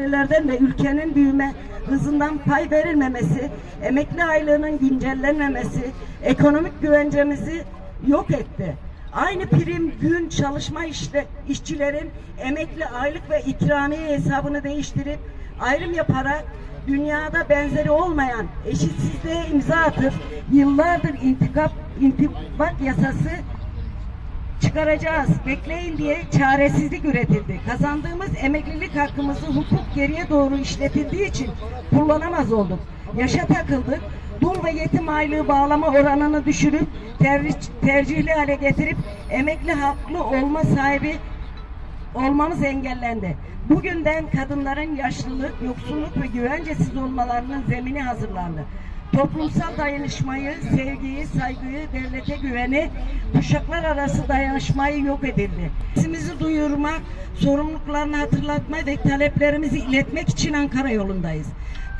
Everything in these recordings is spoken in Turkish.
gelirlerden ve ülkenin büyüme hızından pay verilmemesi, emekli aylığının güncellenmemesi, ekonomik güvencemizi yok etti. Aynı prim gün çalışma işte, işçilerin emekli aylık ve ikramiye hesabını değiştirip ayrım yaparak dünyada benzeri olmayan eşitsizliğe imza atıp yıllardır intikap, intibak yasası çıkaracağız. Bekleyin diye çaresizlik üretildi. Kazandığımız emeklilik hakkımızı hukuk geriye doğru işletildiği için kullanamaz olduk. Yaşa takıldık. Dul ve yetim aylığı bağlama oranını düşürüp tercih, tercihli hale getirip emekli haklı olma sahibi olmamız engellendi. Bugünden kadınların yaşlılık, yoksulluk ve güvencesiz olmalarının zemini hazırlandı. Toplumsal dayanışmayı, sevgiyi, saygıyı, devlete güveni, kuşaklar arası dayanışmayı yok edildi. Sesimizi duyurmak, sorumluluklarını hatırlatma ve taleplerimizi iletmek için Ankara yolundayız.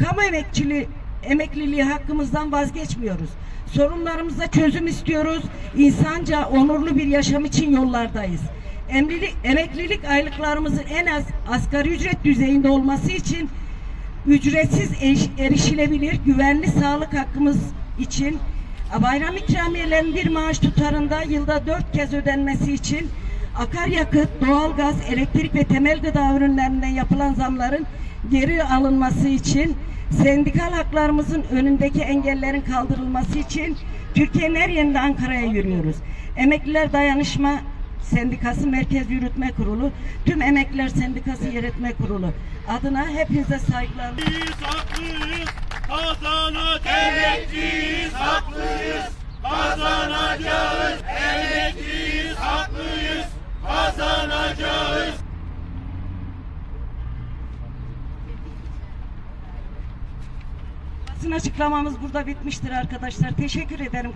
Kamu emekçiliği, emekliliği hakkımızdan vazgeçmiyoruz. Sorunlarımıza çözüm istiyoruz. İnsanca, onurlu bir yaşam için yollardayız. Emlilik, emeklilik aylıklarımızın en az asgari ücret düzeyinde olması için ücretsiz erişilebilir güvenli sağlık hakkımız için bayram ikramiyelerinin bir maaş tutarında yılda dört kez ödenmesi için akaryakıt, doğalgaz, elektrik ve temel gıda ürünlerinden yapılan zamların geri alınması için sendikal haklarımızın önündeki engellerin kaldırılması için Türkiye'nin her yerinde Ankara'ya yürüyoruz. Emekliler Dayanışma Sendikası Merkez Yürütme Kurulu, tüm Emekliler Sendikası Yönetme Kurulu adına hepinize saygılar. Biz haklıyız, kazanacağız. Emekliyiz, haklıyız, kazanacağız. Emekliyiz, haklıyız, kazanacağız. Basın açıklamamız burada bitmiştir arkadaşlar. Teşekkür ederim.